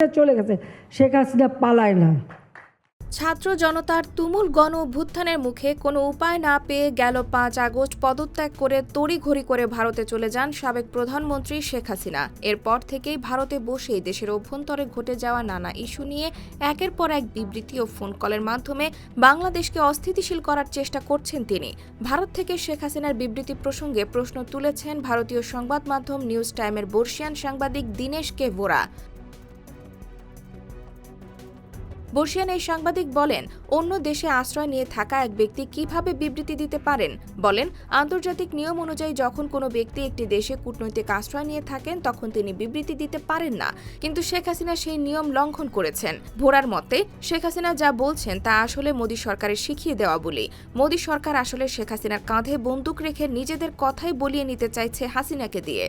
চলে গেছে, শেখ হাসিনা পালায় না। ছাত্র জনতার তুমুল গণ অভ্যুত্থানের মুখে কোনো উপায় না পেয়ে গেল পাঁচ আগস্ট পদত্যাগ করে তড়িঘড়ি করে ভারতে চলে যান সাবেক প্রধানমন্ত্রী শেখ হাসিনা। এরপর থেকেই ভারতে বসেই দেশের অভ্যন্তরে ঘটে যাওয়া নানা ইস্যু নিয়ে একের পর এক বিবৃতি ও ফোন কলের মাধ্যমে বাংলাদেশকে অস্থিতিশীল করার চেষ্টা করছেন তিনি। ভারত থেকে শেখ হাসিনার বিবৃতি প্রসঙ্গে প্রশ্ন তুলেছেন ভারতীয় সংবাদ মাধ্যম নিউজ টাইমের বর্ষিয়ান সাংবাদিক দীনেশ কে ভোরা। বর্ষিয়ান এই সাংবাদিক বলেন, অন্য দেশে আশ্রয় নিয়ে থাকা এক ব্যক্তি কীভাবে বিবৃতি দিতে পারেন? বলেন, আন্তর্জাতিক নিয়ম অনুযায়ী যখন কোনো ব্যক্তি একটি দেশে কূটনৈতিক আশ্রয় নিয়ে থাকেন, তখন তিনি বিবৃতি দিতে পারেন না। কিন্তু শেখ হাসিনা সেই নিয়ম লঙ্ঘন করেছেন। ভোরার মতে, শেখ হাসিনা যা বলছেন তা আসলে মোদী সরকারের শিখিয়ে দেওয়া বলে। মোদী সরকার আসলে শেখ হাসিনার কাঁধে বন্দুক রেখে নিজেদের কথাই বলিয়ে নিতে চাইছে হাসিনাকে দিয়ে।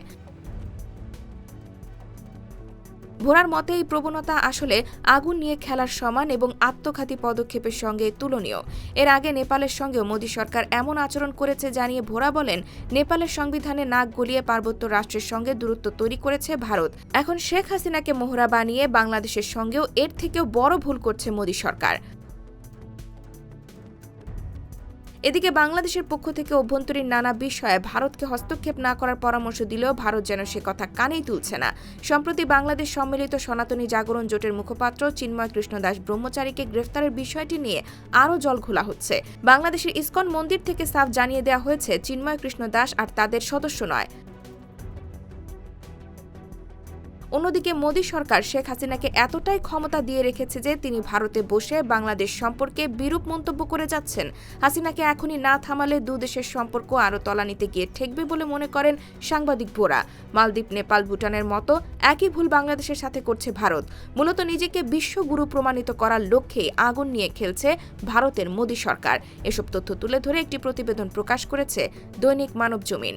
ভোরার মতে এই প্রবণতা আসলে আগুন নিয়ে খেলার সমান এবং আত্মঘাতী পদক্ষেপের সঙ্গে তুলনীয়। এর আগে নেপালের সঙ্গেও মোদী সরকার এমন আচরণ করেছে জানিয়ে ভোরা বলেন, নেপালের সংবিধানে নাক গলিয়ে পার্বত্য রাষ্ট্রের সঙ্গে দূরত্ব তৈরি করেছে ভারত। এখন শেখ হাসিনাকে মোহরা বানিয়ে বাংলাদেশের সঙ্গেও এর থেকেও বড় ভুল করছে মোদী সরকার। এদিকে বাংলাদেশের পক্ষ থেকে অভ্যন্তরীণ নানা বিষয়ে ভারতকে হস্তক্ষেপ না করার পরামর্শ দিলেও ভারত যেন সে কথা কানেই তুলছে না। সম্প্রতি বাংলাদেশ সম্মিলিত সনাতনী জাগরণ জোটের মুখপাত্র চিন্ময় কৃষ্ণ দাস ব্রহ্মচারীকে গ্রেফতারের বিষয়টি নিয়ে আরও জল খোলা হচ্ছে। বাংলাদেশের ইসকন মন্দির থেকে সাফ জানিয়ে দেওয়া হয়েছে, চিন্ময় কৃষ্ণ দাস আর তাদের সদস্য নয়। অন্যদিকে মোদী সরকার শেখ হাসিনাকে এতটাই ক্ষমতা দিয়ে রেখেছে যে তিনি ভারতে বসে বাংলাদেশ সম্পর্কে বিরূপ মন্তব্য করে যাচ্ছেন। হাসিনাকে এখনই না থামালে দু দেশের সম্পর্ক আরও তলানিতে গিয়ে ঠেকবে বলে মনে করেন সাংবাদিক বোরা। মালদ্বীপ, নেপাল, ভুটানের মতো একই ভুল বাংলাদেশের সাথে করছে ভারত। মূলত নিজেকে বিশ্বগুরু প্রমাণিত করার লক্ষ্যে আগুন নিয়ে খেলছে ভারতের মোদী সরকার। এসব তথ্য তুলে ধরে একটি প্রতিবেদন প্রকাশ করেছে দৈনিক মানব জমিন।